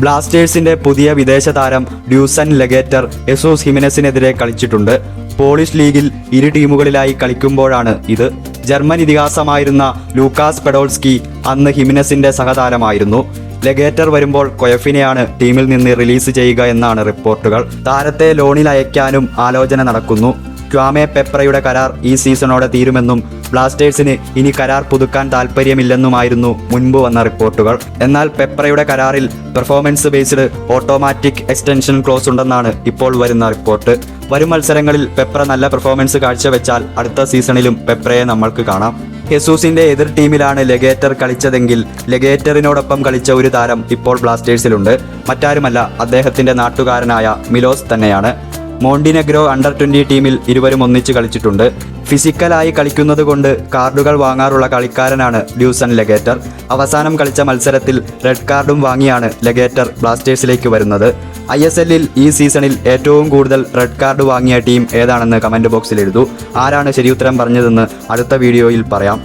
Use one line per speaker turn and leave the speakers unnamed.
ബ്ലാസ്റ്റേഴ്സിന്റെ പുതിയ വിദേശ താരം ഡ്യൂസൻ ലഗേറ്റർ എസോസ് ഹിമിനസിനെതിരെ കളിച്ചിട്ടുണ്ട്. പോളിഷ് ലീഗിൽ ഇരു ടീമുകളിലായി കളിക്കുമ്പോഴാണ് ഇത്. ജർമ്മൻ ഇതിഹാസമായിരുന്ന ലൂക്കാസ് പെഡോൾസ്കി അന്ന് ഹിമിനസിന്റെ സഹതാരമായിരുന്നു. ലഗേറ്റർ വരുമ്പോൾ കൊയഫിനെയാണ് ടീമിൽ നിന്ന് റിലീസ് ചെയ്യുക എന്നാണ് റിപ്പോർട്ടുകൾ. താരത്തെ ലോണിൽ അയക്കാനും ആലോചന നടക്കുന്നു. ക്വാമെ പെപ്രയുടെ കരാർ ഈ സീസണോടെ തീരുമെന്നും ബ്ലാസ്റ്റേഴ്സിന് ഇനി കരാർ പുതുക്കാൻ താൽപ്പര്യമില്ലെന്നുമായിരുന്നു മുൻപ് വന്ന റിപ്പോർട്ടുകൾ. എന്നാൽ പെപ്രയുടെ കരാറിൽ performance based automatic extension clause ഉണ്ടെന്നാണ് ഇപ്പോൾ വരുന്ന റിപ്പോർട്ട്. വരും മത്സരങ്ങളിൽ പെപ്ര നല്ല പെർഫോമൻസ് കാഴ്ചവെച്ചാൽ അടുത്ത സീസണിലും പെപ്രയെ നമ്മൾക്ക് കാണാം. യെസൂസിന്റെ എതിർ ടീമിലാണ് ലെഗേറ്റർ കളിച്ചതെങ്കിൽ ലെഗേറ്ററിനോടൊപ്പം കളിച്ച ഒരു താരം ഇപ്പോൾ ബ്ലാസ്റ്റേഴ്സിലുണ്ട്. മറ്റാരുമല്ല അദ്ദേഹത്തിന്റെ നാട്ടുകാരനായ മിലോസ് തന്നെയാണ്. മോണ്ടിനെഗ്രോ അണ്ടർ ട്വന്റി ടീമിൽ ഇരുവരും ഒന്നിച്ച് കളിച്ചിട്ടുണ്ട്. ഫിസിക്കലായി കളിക്കുന്നത് കൊണ്ട് കാർഡുകൾ വാങ്ങാറുള്ള കളിക്കാരനാണ് ഡ്യൂസൺ ലെഗേറ്റർ അവസാനം കളിച്ച മത്സരത്തിൽ റെഡ് കാർഡും വാങ്ങിയാണ് ലെഗേറ്റർ ബ്ലാസ്റ്റേഴ്സിലേക്ക് വരുന്നത്. ഐ എസ് എല്ലിൽ ഈ സീസണിൽ ഏറ്റവും കൂടുതൽ റെഡ് കാർഡ് വാങ്ങിയ ടീം ഏതാണെന്ന് കമന്റ് ബോക്സിൽ എഴുതൂ. ആരാണ് ശരിയുത്തരം പറഞ്ഞതെന്ന് അടുത്ത വീഡിയോയിൽ പറയാം.